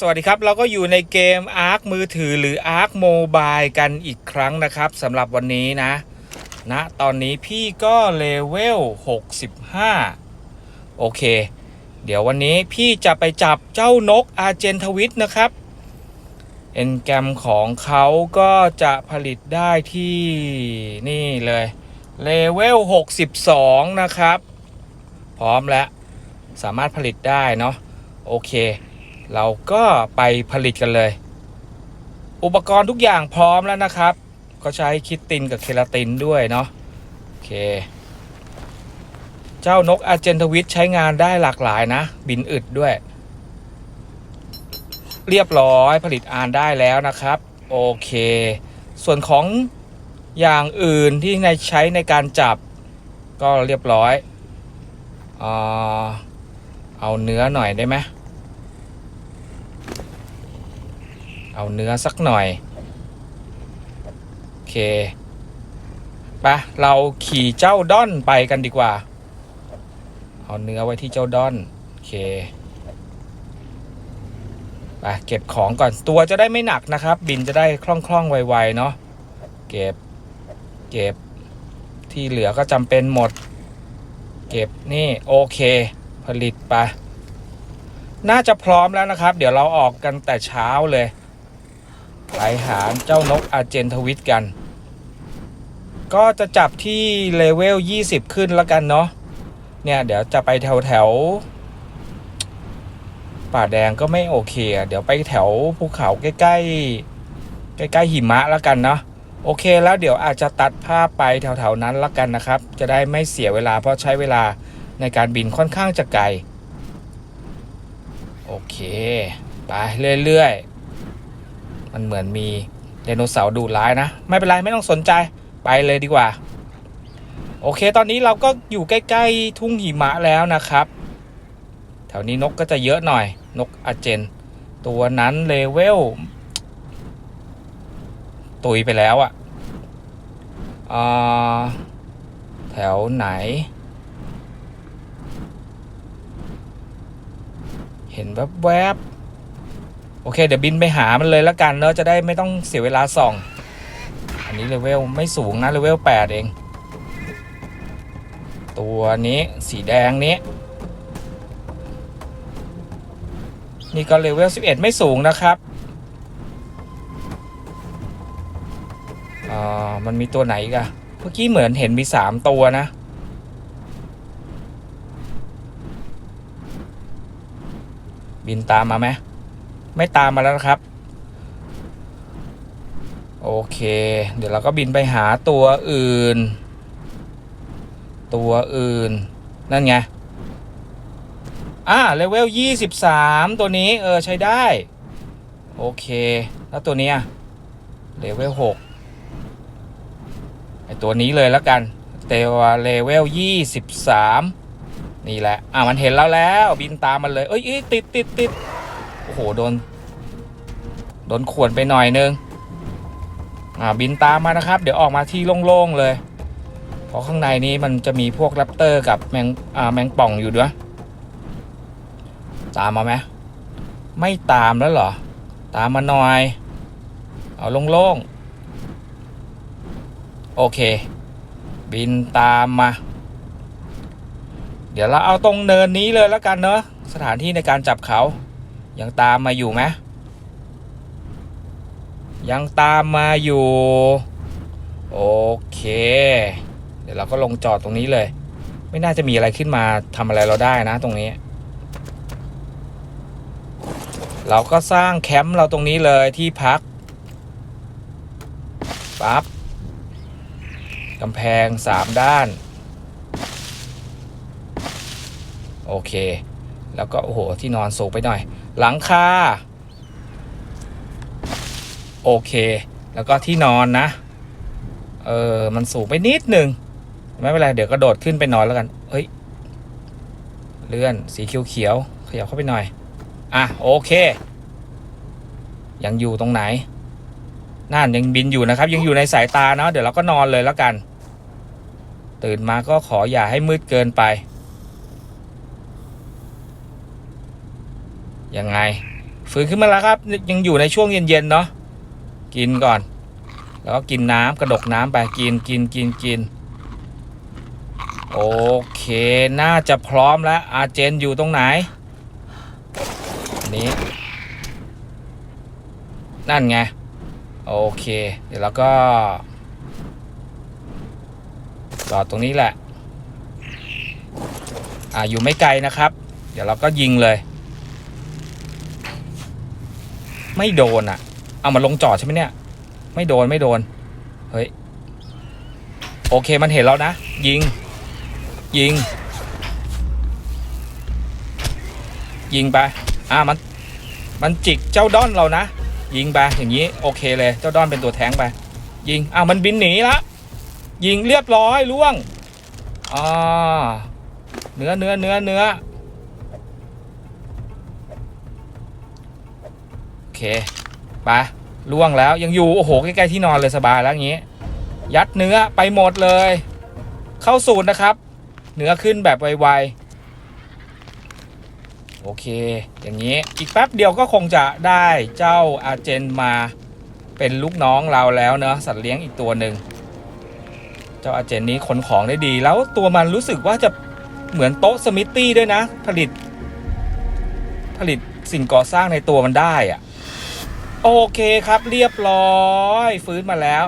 สวัสดีครับ เราก็อยู่ในเกม Ark มือถือหรือ Ark Mobile กันอีกครั้งนะครับสำหรับวันนี้นะนะตอนนี้พี่ก็เลเวล 65 โอเค เดี๋ยววันนี้พี่จะไปจับเจ้านกอาร์เจนทวิตนะครับ เอนแกรมของเขาก็จะผลิตได้ที่นี่เลยเลเวล 62 นะครับ พร้อมแล้ว สามารถผลิตได้เนาะโอเค เราก็ไปผลิตกันเลย อุปกรณ์ทุกอย่างพร้อมแล้วนะครับ ก็ใช้คิตตินกับเคลาตินด้วยเนาะโอเค เจ้านกอาเจนทวิตใช้งานได้หลากหลายนะ บินอึดด้วย เรียบร้อยผลิตอ่านได้แล้วนะครับ โอเค ส่วนของอย่างอื่นที่ในใช้ในการจับก็เรียบร้อย เอาเนื้อหน่อยได้ไหม เอาเนื้อสักหน่อย โอเคไปะเราขี่เจ้าด้อนไปกันดีกว่า เอาเนื้อไว้ที่เจ้าด้อน โอเคไปเก็บของก่อนตัวจะได้ไม่หนักนะครับ บินจะได้คล่องๆไวๆเนาะเก็บเก็บที่เหลือก็จำเป็นหมด เก็บนี่โอเค ผลิตไปน่าจะพร้อมแล้วนะครับ เดี๋ยวเราออกกันแต่เช้าเลย ไปหาเจ้านกอาเจนทวิตกัน ก็จะจับที่เลเวล 20 ขึ้นแล้วกันเนาะเนี่ย เดี๋ยวจะไปแถวแถว ป่าแดงก็ไม่โอเค เดี๋ยวไปแถวภูเขาใกล้ๆใกล้ๆหิมะแล้วกันเนาะโอเคแล้วเดี๋ยวอาจจะตัดภาพไปแถวๆนั้นแล้วกันนะครับ จะได้ไม่เสียเวลาเพราะใช้เวลาในการบินค่อนข้างจะไกล โอเค ไปเรื่อยๆ มันเหมือนมีไดโนเสาร์ดุร้ายนะ ไม่เป็นไรไม่ต้องสนใจไปเลยดีกว่า โอเค ตอนนี้เราก็อยู่ใกล้ๆทุ่งหิมะแล้วนะครับ แถวนี้นกก็จะเยอะหน่อย นกอาเจน ตัวนั้นเลเวลตุยไปแล้วอะอ่าแถวไหน เห็นแวบๆ โอเค เดี๋ยวบินไปหามันเลยล้วกันเนอะจะได้ไม่ต้องเสียเวลาส่อง อันนี้เลเวลไม่สูงนะเลเวล8เอง ตัวนี้สีแดงนี้ นี่ก็เลเวล11 ไม่สูงนะครับอ่ามันมีตัวไหนอีกอะเมื่อกี้เหมือนเห็นมี 3 ตัวนะบินตามมาไหม ไม่ตามมาแล้วนะครับ โอเค เดี๋ยวเราก็บินไปหาตัวอื่น ตัวอื่น นั่นไง อ่าเลเวลยี่สิบสามตัวนี้ เออ ใช้ได้ โอเค แล้วตัวนี้เลเวลหกไอตัวนี้เลยแล้วกันเตวาเลเวลยี่สิบสามนี่แหละ อ่ามันเห็นแล้วแล้ว บินตามมันเลย เอ้ยเอ้ยติดติดติด โอ้โหโดน โดนขวนไปหน่อยนึง อ่าบินตามมานะครับ เดี๋ยวออกมาที่โล่งๆเลย เพราะข้างในนี้มันจะมีพวกแรปเตอร์กับแมงอ่าแมงป่องอยู่ด้วย ตามมาไหมไม่ตามแล้วเหรอ ตามมาหน่อย เอาโล่งๆ โอเค บินตามมา เดี๋ยวเราเอาตรงเนินนี้เลยแล้วกันเนอะสถานที่ในการจับเขา ยังตามมาอยู่ไหมยังตามมาอยู่ โอเค เดี๋ยวเราก็ลงจอดตรงนี้เลย ไม่น่าจะมีอะไรขึ้นมาทำอะไรเราได้นะตรงนี้ เราก็สร้างแคมป์เราตรงนี้เลยที่พักปั๊บกำแพงสามด้าน โอเค แล้วก็โอ้โหที่นอนสูงไปหน่อย หลังคาโอเค แล้วก็ที่นอนนะ เออมันสูงไปนิดหนึ่งไม่เป็นไร เดี๋ยวก็โดดขึ้นไปนอนแล้วกัน เฮ้ย เลื่อนสีเขียวๆขยับเข้าไปหน่อย อะ โอเค ยังอยู่ตรงไหนน่านยังบินอยู่นะครับ ยังอยู่ในสายตาเนาะเดี๋ยวเราก็นอนเลยแล้วกัน ตื่นมาก็ขออย่าให้มืดเกินไป ยังไงฟื้นขึ้นมาแล้วครับ ยังอยู่ในช่วงเย็นๆเนาะกินก่อน แล้วก็กินน้ำกระดกน้ำไปกินกินกินกินโอเค น่าจะพร้อมแล้ว อาเจนอยู่ตรงไหนนนี้ นั่นไง โอเค เดี๋ยวเราก็จอดตรงนี้แหละ อ่าอยู่ไม่ไกลนะครับ เดี๋ยวเราก็ยิงเลย ไม่โดนอะ เอามาลงจอดใช่ไหมเนี่ย ไม่โดนไม่โดน เฮ้ย โอเคมันเห็นแล้วนะ ยิง ยิง ยิงไป อ่ามัน มันจิกเจ้าด้อนเรานะ ยิงไปอย่างนี้ โอเคเลย เจ้าด้อนเป็นตัวแทงไป ยิง อ้าวมันบินหนีละ ยิงเรียบร้อยล่วง อ่า เนื้อเนื้อเนื้อเนื้อ เคไปล่วงแล้วยังอยู่ โอ้โห ใกล้ๆที่นอนเลยสบายแล้วอย่างนี้ ยัดเนื้อไปหมดเลย เข้าสูตรนะครับ เนื้อขึ้นแบบไวๆ โอเค อย่างนี้อีกแป๊บเดียวก็คงจะได้เจ้าอาเจนมาเป็นลูกน้องเราแล้วเนอะสัตว์เลี้ยงอีกตัวหนึ่งเจ้าอาเจนนี้ขนของได้ดี แล้วตัวมันรู้สึกว่าจะเหมือนโต๊ะสมิธตี้ด้วยนะ ผลิต ผลิตสิ่งก่อสร้างในตัวมันได้อะ โอเคครับเรียบร้อย ฟื้นมาแล้ว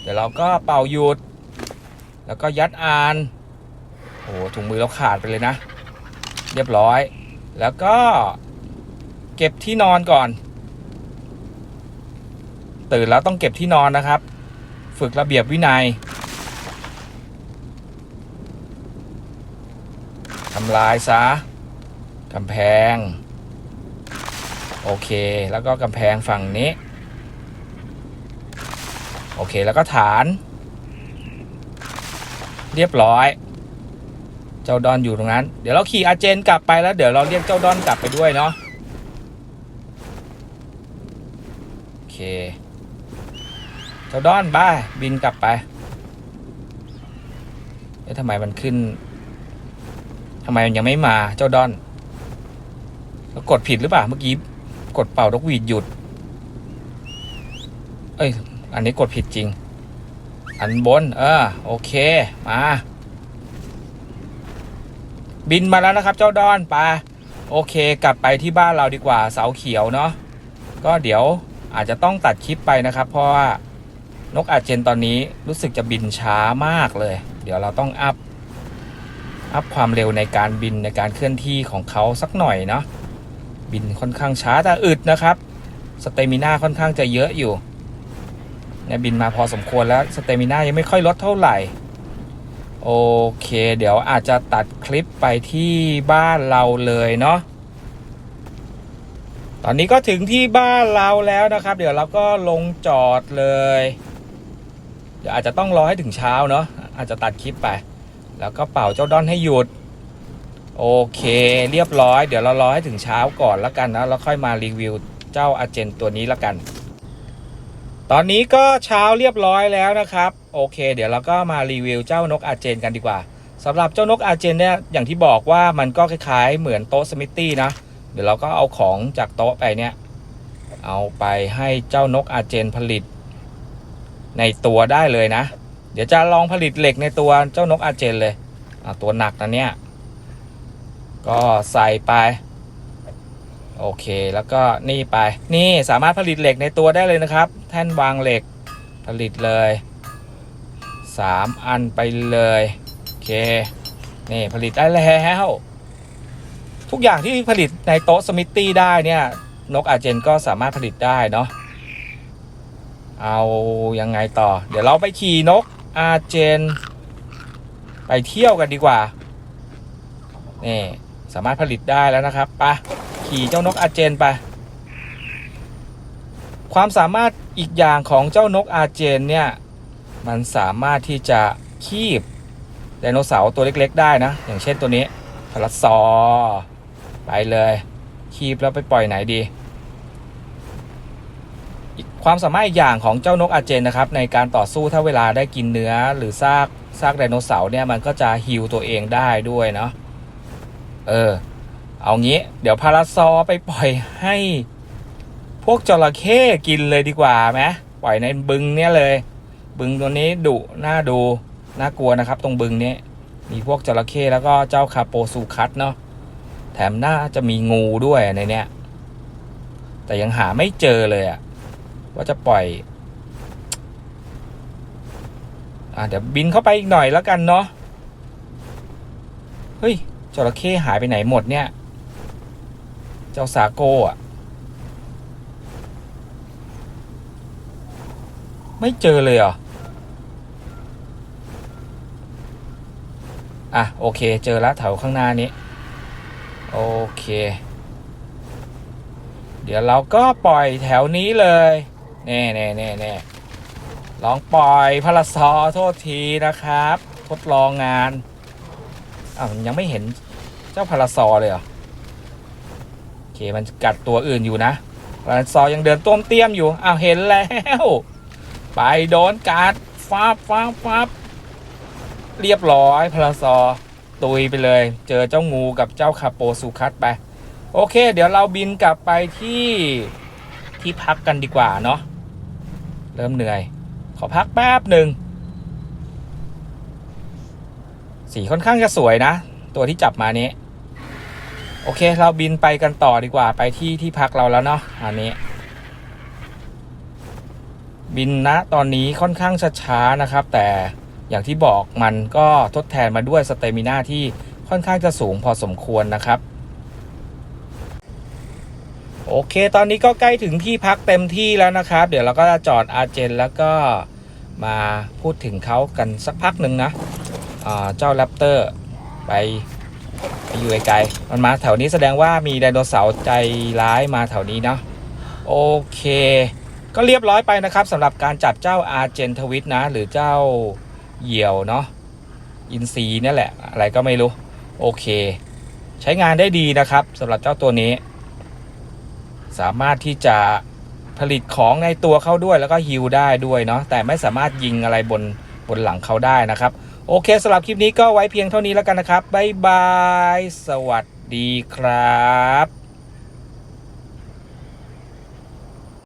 เดี๋ยวเราก็เป่าหยุด แล้วก็ยัดอาน โอ้โหถุงมือเราขาดไปเลยนะ เรียบร้อย แล้วก็เก็บที่นอนก่อน ตื่นแล้วต้องเก็บที่นอนนะครับ ฝึกระเบียบวินัยทำลายซะกำแพง โอเค แล้วก็กำแพงฝั่งนี้ โอเค แล้วก็ฐาน เรียบร้อย เจ้าดอนอยู่ตรงนั้น เดี๋ยวเราขี่อาเจนกลับไปแล้วเดี๋ยวเราเรียกเจ้าดอนกลับไปด้วยเนาะ โอเค เจ้าดอนบ้าบินกลับไปเอ๊ะทำไมมันขึ้นทำไมมันยังไม่มาเจ้าดอน กดผิดหรือเปล่าเมื่อกี้ กดเป่านกหวีดหยุด เอ้ย อันนี้กดผิดจริง อันบน เออ โอเค มา บินมาแล้วนะครับ เจ้าดอนไปโอเค กลับไปที่บ้านเราดีกว่า เสาเขียวเนาะ ก็เดี๋ยวอาจจะต้องตัดคลิปไปนะครับ เพราะว่านกอาเจนตอนนี้รู้สึกจะบินช้ามากเลย เดี๋ยวเราต้องอัพ อัพความเร็วในการบินในการเคลื่อนที่ของเขาสักหน่อยเนาะ บินค่อนข้างช้าแต่อึดนะครับสเตมิน่าค่อนข้างจะเยอะอยู่เนี่ยบินมาพอสมควรแล้วสเตมิน่ายังไม่ค่อยลดเท่าไหร่ โอเค เดี๋ยวอาจจะตัดคลิปไปที่บ้านเราเลยเนาะตอนนี้ก็ถึงที่บ้านเราแล้วนะครับ เดี๋ยวเราก็ลงจอดเลยเดี๋ยวอาจจะต้องรอให้ถึงเช้าเนาะอาจจะตัดคลิปไป แล้วก็เป่าเจ้าดอนให้หยุด โอเค เรียบร้อย เดี๋ยวเรารอให้ถึงเช้าก่อนแล้วกันนะแล้วค่อยมารีวิวเจ้าอาเจนตัวนี้แล้วกัน ตอนนี้ก็เช้าเรียบร้อยแล้วนะครับ โอเค เดี๋ยวเราก็มารีวิวเจ้านกอาเจนกันดีกว่าสำหรับเจ้านกอาเจนเนี่ยอย่างที่บอกว่ามันก็คล้ายๆ เหมือนโต๊ะสมิธตี้นะเดี๋ยวเราก็เอาของจากโต๊ะไปเนี่ยเอาไปให้เจ้านกอาเจนผลิต ในตัวได้เลยนะ เดี๋ยวจะลองผลิตเหล็กในตัวเจ้านกอาเจนเลยตัวหนักนะเนี่ย ก็ใส่ไป โอเคแล้วก็นี่ไป นี่สามารถผลิตเหล็กในตัวได้เลยนะครับ แท่นวางเหล็กผลิตเลย 3 อันไปเลย โอเค นี่ผลิตได้แล้วทุกอย่างที่ผลิตในโต๊ะสมิธตี้ได้เนี่ยนกอาเจนก็สามารถผลิตได้เนาะเอายังไงต่อ เดี๋ยวเราไปขี่นกอาเจน ไปเที่ยวกันดีกว่านี่ สามารถผลิตได้แล้วนะครับไปะขี่เจ้านกอาเจนไป ความสามารถอีกอย่างของเจ้านกอาเจนเนี่ย มันสามารถที่จะคีบไดโนเสาร์ตัวเล็กๆ ได้นะ อย่างเช่นตัวนี้พาราซอร์ไปเลย คีบแล้วไปปล่อยไหนดีอีกความสามารถอีกอย่างของเจ้านกอาเจนนะครับ ในการต่อสู้ถ้าเวลาได้กินเนื้อหรือซากซากไดโนเสาร์เนี่ยมันก็จะฮิวตัวเองได้ด้วยเนาะ เออ เอางี้ เดี๋ยวพาราซอไปปล่อยให้ พวกจระเข้กินเลยดีกว่าไหมปล่อยในบึงเนี่ยเลย บึงตัวนี้ดุน่าดูน่ากลัวนะครับ ตรงบึงนี้มีพวกจระเข้แล้วก็เจ้าคาโปซูคัตเนาะแถมน่าจะมีงูด้วยในเนี้ยแต่ยังหาไม่เจอเลยอะว่าจะปล่อยอะเดี๋ยวบินเข้าไปอีกหน่อยแล้วกันเนาะเฮ้ย จระเข้หายไปไหนหมดเนี่ย เจ้าสาโกอะ ไม่เจอเลยเหรอ อะ โอเค เจอแล้วแถวข้างหน้านี้ โอเค เดี๋ยวเราก็ปล่อยแถวนี้เลย แน่แน่แน่แน่ลองปล่อยพาราซอโทษทีนะครับ ทดลองงานาวมันยังไม่เห็นเจ้าพาราซอเลยเหรอโอเคมันกัดตัวอื่นอยู่นะพาราซอยังเดินต้มเตี้ยมอยู่อ้าวเห็นแล้ว ไปโดนกัดฟาบฟาบฟาบเรียบร้อยพาราซอตุยไปเลย เจอเจ้างูกับเจ้าคาโปซูคัตไป โอเค เดี๋ยวเราบินกลับไปที่ที่พักกันดีกว่าเนาะเริ่มเหนื่อย ขอพักแป๊บหนึ่ง สีค่อนข้างจะสวยนะ ตัวที่จับมานี้ โอเค เราบินไปกันต่อดีกว่าไปที่ที่พักเราแล้วเนาะอันนี้ บินนะตอนนี้ค่อนข้างช้าๆนะครับ แต่อย่างที่บอกมันก็ทดแทนมาด้วยสเตมินาที่ค่อนข้างจะสูงพอสมควรนะครับโอเค ตอนนี้ก็ใกล้ถึงที่พักเต็มที่แล้วนะครับ เดี๋ยวเราก็จะจอดอาเจนแล้วก็มาพูดถึงเขากันสักพักหนึ่งนะ เจ้าแรปเตอร์ไปไปอยู่ไกลๆมันมาแถวนี้แสดงว่ามีไดโนเสาร์ใจร้ายมาแถวนี้เนาะโอเค ก็เรียบร้อยไปนะครับสำหรับการจับเจ้าอาร์เจนทวิตนะ หรือเจ้าเหยี่ยวเนาะอินซีนี่แหละ อะไรก็ไม่รู้ โอเค ใช้งานได้ดีนะครับสำหรับเจ้าตัวนี้ สามารถที่จะผลิตของในตัวเขาด้วยแล้วก็ฮิลได้ด้วยเนาะแต่ไม่สามารถยิงอะไรบนบนหลังเขาได้นะครับ โอเคสำหรับคลิปนี้ก็ไว้เพียงเท่านี้แล้วกันนะครับ บ๊ายบาย สวัสดีครับ